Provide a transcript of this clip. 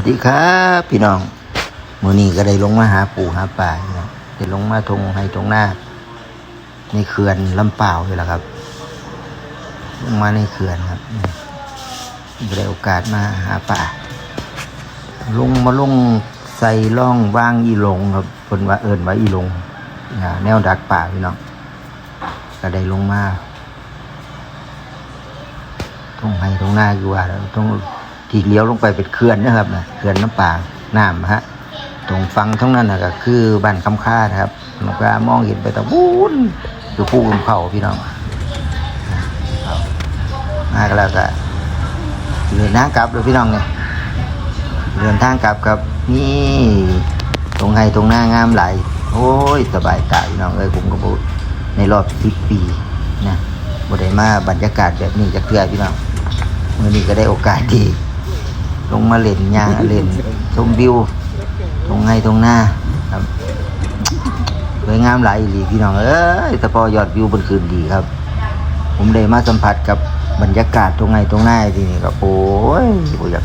วัสดีครับพี่น้องมื้อนี้ก็ได้ลงมาหาปู่หาป่าพี่น้องได้ลงมาทงให้ตรงหน้าในเขื่อนลำเปล่าวนี่แหละครับ ลงมาในเขื่อนครับได้โอกาสมาหาป่าลงมาลงใส่ร่องว่างอีหลงครับคนว่าเอิญว่าอีหลงแนวดักป่าพี่น้องก็ได้ลงมาตรงไห้ตรงหน้าอยู่ว่าแล้วตรง ที่เลี้ยวลงไปเป็นเขื่อนนะครับเขื่อนน้ำป่าน้ำฮะตรงฟังทั้งนั้นนะก็คือบ้านคำค่านะครับเราก็มองเห็นไปตะบูนคือผู้คุมเขาพี่น้องมาก็แล้วก็เดินทางกลับเลยพี่น้องเนี่ยเดินทางกลับครับนี่ตรงไห้ตรงหน้างามไหลโอ้ยสบายตาพี่น้องเอ้ยผมก็พูดในรอบสิบปีนะบ่ได้มาบรรยากาศแบบนี้จะเทื่อพี่น้องมื่อนี้ก็ได้โอกาสดี ลงมาเล่นยาเล่นชมวิวตรงไห้ตรงหน้าครับสวยงามหลายอีหลีพี่น้องเอ้ยแต่พอยอดวิวบนคืนดีครับ ผมได้มาสัมผัสกับบรรยากาศตรงไห้ตรงหน้าที่นี่ก็โอ้ยโอ้ยาก